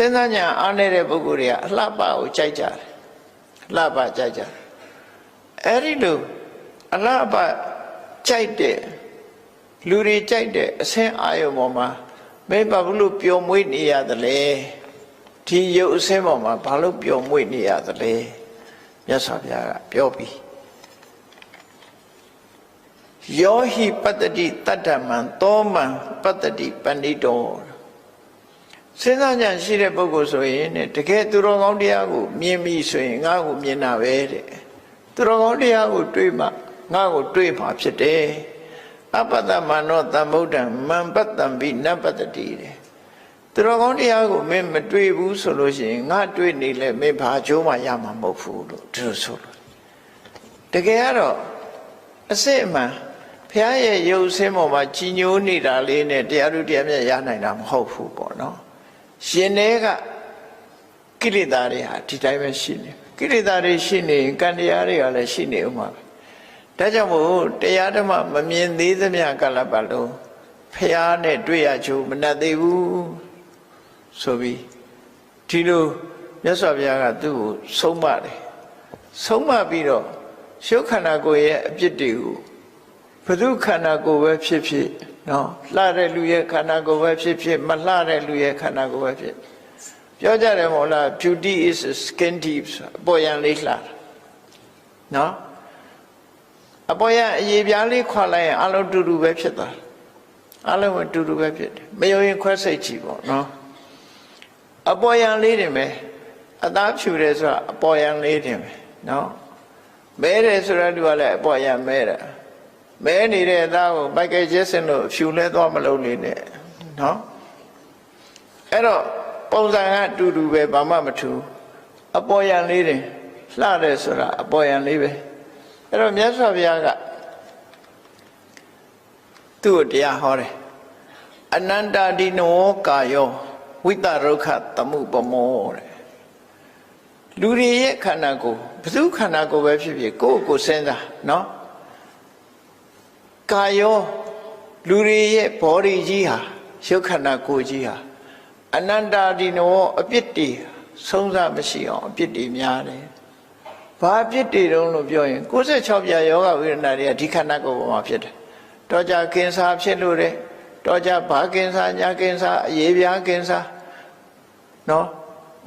စဉ်းစားညာအားနေတဲ့ပုဂ္ဂိုလ်တွေကအလှပကိုကြိုက်ကြတယ်အလှပကြိုက်ကြတယ်အဲ့ဒီလိုအလှပကြိုက်တဲ့လူတွေကြိုက်တဲ့အဆင်းအာယုံပေါ်မှာမင်းဘာလို့ပျော်မွေ့နေရသလဲဒီရုပ်အဆင်းပေါ်မှာဘာလို့ပျော်မွေ့နေရသလဲမြတ်စွာဘုရားကပြောပြီးယောဟိပတ္တိတတ္တမံသောမံပတ္တိပဏိတော စဉ်းစားဉာဏ်ရှိတဲ့ပုဂ္ဂိုလ်ဆိုရင်တဲ့တကယ်သူတော်ကောင်းတရားကိုမြင်ပြီဆိုရင်ငါ့ကိုမြင်တာပဲတဲ့သူတော်ကောင်းတရားကိုတွေးမှငါ့ကိုတွေးမှဖြစ်တယ်အပ္ပတမနောတမ္ဗုဒ္ဓံမံပတ္တံပိနပတ္တိတဲ့သူတော်ကောင်းတရားကိုမင်းမတွေးဘူးဆိုလို့ရှိရင်ငါတွေးနေလဲမင်းဘာကြိုးမှရမှာမဟုတ်ဘူးလို့ဒီလိုဆိုလို့တကယ်ကတော့အစစ်အမှန်ဘုရားရဲ့ရုပ်ဆင်းပေါ်မှာကြီးညိုနေတာလေးနဲ့တရားသူတရားမြတ်ရနိုင်တာမဟုတ်ဘူးပေါ့နော် ရှင်တွေကကိလေသာတွေဟာဒီတိုင်းပဲရှိနေကိလေသာတွေရှိနေရင်ကံတရားတွေကလည်းရှိနေဦးမှာပဲဒါကြောင့်မို့တရားဓမ္မမမြင်သေးသမျှကလပ်ပတ်လုံးဖះနဲ့တွေ့ရချိုးမနှက်သေးဘူးဆိုပြီးဒီလိုမြတ်စွာဘုရားကသူ့ကိုဆုံးမတယ်ဆုံးမပြီးတော့ရှုပ်ခန္ဓာကိုယ်ရဲ့အပြစ်တွေကို ဘု து ခန္ဓာကိုယ်ပဲဖြစ်ဖြစ်နော်လှတဲ့လူရဲ့ခန္ဓာကိုယ်ပဲဖြစ်ဖြစ်မလှတဲ့လူရဲ့ခန္ဓာကိုယ်ပဲဖြစ်ပြောကြတယ်မဟုတ်လား beauty is skin deep ဆိုအပေါ်ယံလေးလှတာနော်အပေါ်ယံအရေပြားလေးခွာလိုက်ရင်အလုံးတူတူပဲဖြစ်သွားတယ်အလုံးကတူတူပဲဖြစ်တယ်မယုံရင်ခွဲစိတ်ကြည့်ပေါ့နော်အပေါ်ယံလေးတင်ပဲအသားဖြူတယ်ဆိုတာအပေါ်ယံလေးတင်ပဲနော်မဲတယ်ဆိုတော့သူကလည်းအပေါ်ယံမဲတာ မဲနေတဲ့အသားကိုပိုက်ကဲကျက်စင်လို့ဖြူလဲသွားမလို့နေနဲ့နော်အဲ့တော့ပုံစံကတူတူပဲဘာမှမထူအပေါ်ယံလေးတင်လှတယ်ဆိုတာအပေါ်ယံလေးပဲအဲ့တော့မြတ်စွာဘုရားကသူ့ကိုတရားဟောတယ်အနန္တာဒီနောကာယောဝိတရုခတမှုပမောတဲ့လူတွေရဲ့ခန္ဓာကိုယ်ဘယ်သူခန္ဓာကိုယ်ပဲဖြစ်ဖြစ်ကိုယ့်ကိုယ်စဉ်းစားနော် ကာယောလူတွေရဲ့ body ကြီးဟာရုပ်ခန္ဓာကိုယ်ကြီးဟာအနန္တာဒီနောအပြစ်တွေဆုံးစားမရှိအောင်အပြစ်တွေများတယ်ဘာအပြစ်တွေတုံးလို့ပြောရင်96ပြယောဂဝေဒနာတွေကဒီခန္ဓာကိုယ်ပေါ်မှာဖြစ်တယ်တော့ကြကင်ဆာဖြစ်လို့တဲ့တော့ကြဘာကင်ဆာညာကင်ဆာအရေးပြားကင်ဆာနော်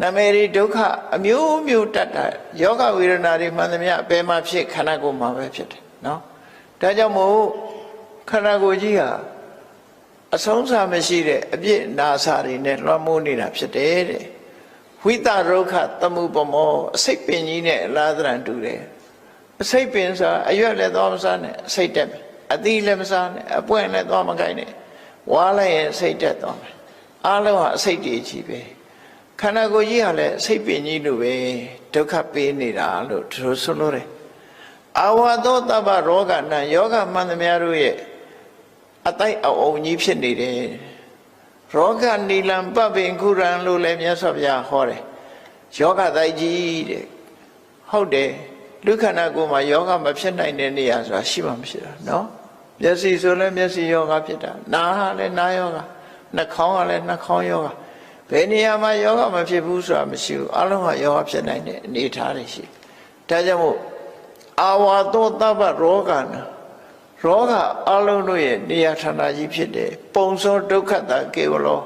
နမေရီဒုက္ခအမျိုးမျိုးတတ်တာယောဂဝေဒနာတွေမှန်သမျှအပေမှာဖြစ်ခန္ဓာကိုယ်မှာပဲဖြစ်တယ်နော်ဒါကြောင့်မို့ ခန္ဓာကိုယ်ကြီးဟာအဆုံးစာမရှိတဲ့အပြစ်နာစာတွေနဲ့လွှမ်းမိုးနေတာဖြစ်တယ်တဲ့ဝိတရုခတမှုပမောအစိတ်ပင်ကြီးနဲ့အလားသဏ္ဍာန်တူတယ်အစိတ်ပင်ဆိုအရွက်လည်းသွားမစားနဲ့အစိတ်တက်မယ်အသီးလည်းမစားနဲ့အပွင့်လည်းသွားမကိုင်းနဲ့ဝါလိုက်ရင်စိတ်တက်သွားမယ်အားလုံးဟာအစိတ်တွေကြီးပဲခန္ဓာကိုယ်ကြီးဟာလည်းအစိတ်ပင်ကြီးလိုပဲဒုက္ခပေးနေတာလို့သူတို့ဆိုလို့တယ်အာဝါသောတပ္ပရောဂနာယောဂမှန်သမျှတို့ရဲ့ အတိုက်အအုံကြီးဖြစ်နေတယ်ရောဂနီလံပပင်ခုရံလို့လည်းမြတ်စွာဘုရားဟောတယ်ယောဂတိုက်ကြီးတဲ့ဟုတ်တယ်လူခန္ဓာကိုယ်မှာယောဂမဖြစ်နိုင်တဲ့နေရာဆိုတာရှိမှမရှိတာနော်မျက်စိဆိုလည်းမျက်စိယောဂဖြစ်တာနားဟာလည်းနားယောဂနှာခေါင်းကလည်းနှာခေါင်းယောဂဘယ်နေရာမှာယောဂမဖြစ်ဘူးဆိုတာမရှိဘူးအလုံးဟာယောဂဖြစ်နိုင်တဲ့အနေအထားတွေရှိဒါကြောင့်မို့အာဝါသောတပ္ပရောဂနာ ရောဂါအလုံးတို့ရဲ့နေရာဌာနကြီးဖြစ်တယ်ပုံစောဒုက္ခတာကေဝလော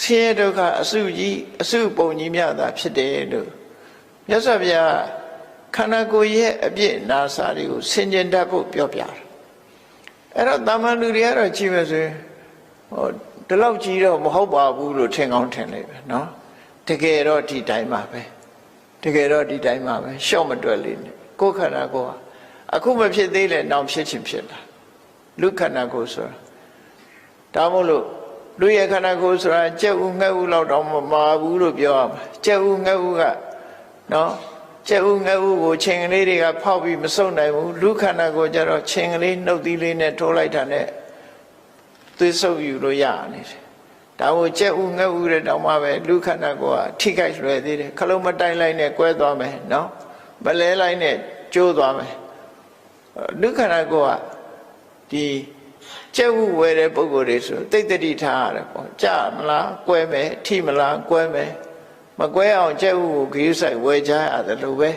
ဆင်းရဲဒုက္ခအစုကြီးအစုပုံကြီးမြတာဖြစ်တယ်လို့မြတ်စွာဘုရားခန္ဓာကိုယ်ရဲ့အပြစ်နာစာတွေကိုဆင်ခြင်တတ်ဖို့ပြောပြတာအဲ့တော့တာမန်လူတွေကတော့ကြည့်မယ်ဆိုရင်ဟောဒီလောက်ကြီးတော့မဟုတ်ပါဘူးလို့ထင်ကောင်းထင်လိမ့်မယ်နော်တကယ်တော့ဒီတိုင်းပါပဲတကယ်တော့ဒီတိုင်းပါပဲရှော့မတွက်လေးနဲ့ကိုယ်ခန္ဓာကိုယ်ဟာအခုမဖြစ်သေးလေနောက်ဖြစ်ချင်းဖြစ်လာ လူခန္ဓာကိုယ်ဆိုတာဒါမို့လို့လူရဲ့ခန္ဓာကိုယ်ဆိုတာကြက်ဥငှက်ဥလောက်တော့မမာဘူးလို့ပြောရမှာကြက်ဥငှက်ဥကနော်ကြက်ဥငှက်ဥကိုချင်းကလေးတွေကဖောက်ပြီးမစုံနိုင်ဘူးလူခန္ဓာကိုယ်ကျတော့ချင်းကလေးနှုတ်သီးလေးနဲ့ထိုးလိုက်တာနဲ့သွေးဆုပ်ယူလို့ရနေတယ်ဒါကိုကြက်ဥငှက်ဥတဲ့တောင်မှပဲလူခန္ဓာကိုယ်ကထိခိုက်လွယ်သေးတယ်ခလုံးမတိုက်လိုက်နဲ့ကွဲသွားမယ်နော်မလဲလိုက်နဲ့ကျိုးသွားမယ်လူခန္ဓာကိုယ်က ဒီကျက်ဥဝယ်တဲ့ပုံကိုယ်တွေဆိုတိတ်တတိထားရတယ်ပေါ့ကြမလားကွဲမယ်ထိမလားကွဲမယ်ကွဲအောင်ကြက်ဥကိုဂရုစိုက်ဝယ်ကြရတယ်လို့ပဲ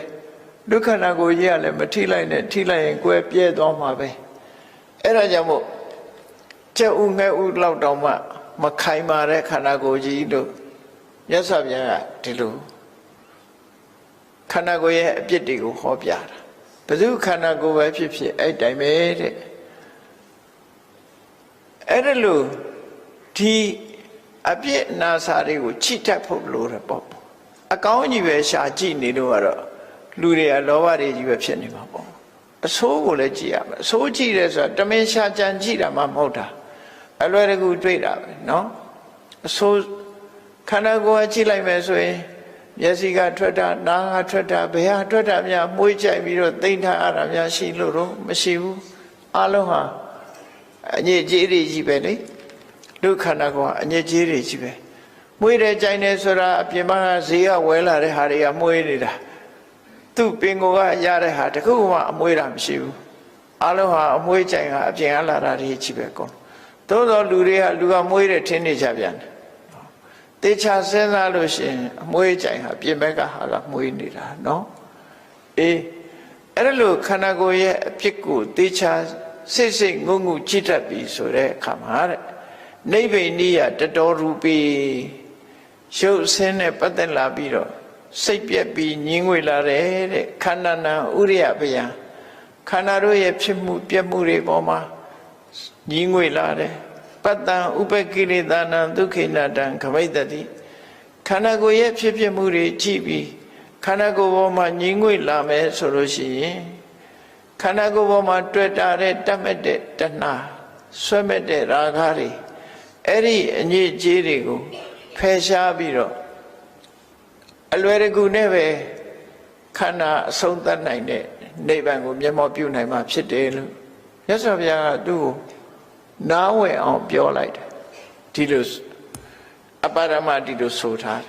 ဒုက္ခနာကိုကြီးကလည်းမထိလိုက်နဲ့ထိလိုက်ရင်ကွဲပြဲသွားမှာပဲအဲ့ဒါကြောင့်မို့ကြက်ဥငှက်ဥလောက်တောင်မှမခိုင်မာတဲ့ခန္ဓာကိုယ်ကြီးလို့မြတ်စွာဘုရားကဒီလိုခန္ဓာကိုယ်ရဲ့အပြစ်တွေကိုဟောပြတာဘယ်သူခန္ဓာကိုယ်ပဲဖြစ်ဖြစ်အဲ့တိုင်းပဲတဲ့ အဲ့ဒါလို့ဒီအပြစ်နာစာတွေကိုချိတတ်ဖို့လိုတယ်ပေါ့အကောင်းကြီးပဲရှာကြည့်နေလို့ကတော့လူတွေကလောဘတွေကြီးပဲဖြစ်နေမှာပေါ့အဆိုးကိုလည်းကြည့်ရမယ်အဆိုးကြည့်တယ်ဆိုတာတမင်ရှာကြံကြည့်တာမှမဟုတ်တာအလွယ်တကူတွေ့တာပဲเนาะအဆိုးခန္ဓာကိုယ်ကကြည့်လိုက်မယ်ဆိုရင်မျက်စိကထွက်တာနားကထွက်တာဘယ်ဟာထွက်တာများမှုေးကြိုက်ပြီးတော့သိမ့်ထားရတာများရှိလို့တော့မရှိဘူးအလုံးဟာ အညစ်အကြေးတွေကြီးပဲလေဒုက္ခန္ဓာကအညစ်အကြေးတွေကြီးပဲမှုေးတယ်ကြိုင်တယ်ဆိုတာအပြင်မှာဈေးကဝဲလာတဲ့ဟာတွေကမှုေးနေတာသူ့ပင်ကိုယ်ကရတဲ့ဟာတခုမှအမွေးတာမရှိဘူးအလုံးဟာအမွေးကြိုင်ကအပြင်ကလာတာတွေကြီးပဲကောသို့သောလူတွေကလူကမွေးတယ်ထင်းနေကြပြန်တယ်တေချာစဉ်းစားလို့ရှိရင်အမွေးကြိုင်ဟာပြင်ဘက်ကဟာကမွေးနေတာနော်အေးအဲ့ဒါလို့ခန္ဓာကိုယ်ရဲ့အဖြစ်ကိုတေချာ စိတ်စိတ်ငုံငုကြည့်တတ်ပြီဆိုတဲ့အခါမှာတဲ့နိဗ္ဗိနိယတတော်ရူပေရုပ်ဆင်းနဲ့ပတ်သက်လာပြီးတော့စိတ်ပြက်ပြီးညင်းငွေလာတယ်တဲ့ခန္ဓာနာဥရိယဗျာခန္ဓာတို့ရဲ့ဖြစ်မှုပြက်မှုတွေပေါ်မှာညင်းငွေလာတယ်ပတ္တံဥပကိလေသာနံဒုက္ခိနတံခမိတ္တိခန္ဓာကိုယ်ရဲ့ဖြစ်ဖြစ်မှုတွေကြည့်ပြီးခန္ဓာကိုယ်ပေါ်မှာညင်းငွေလာမယ်ဆိုလို့ရှိရင် ခန္ဓာကိုယ်ပေါ်မှာတွေ့တာတဲ့တတ်မဲ့တဲ့တဏှာဆွဲမဲ့တဲ့ရာဂတွေအဲ့ဒီအညစ်အကြေးတွေကိုဖယ်ရှားပြီးတော့အလွယ်တကူနဲ့ပဲခန္ဓာအဆုံးသတ်နိုင်တဲ့နိဗ္ဗာန်ကိုမျက်မှောက်ပြုနိုင်မှာဖြစ်တယ်လို့မြတ်စွာဘုရားကသူ့ကိုနားဝယ်အောင်ပြောလိုက်တယ်ဒီလိုအပါရမဒီလိုဆိုထားတယ်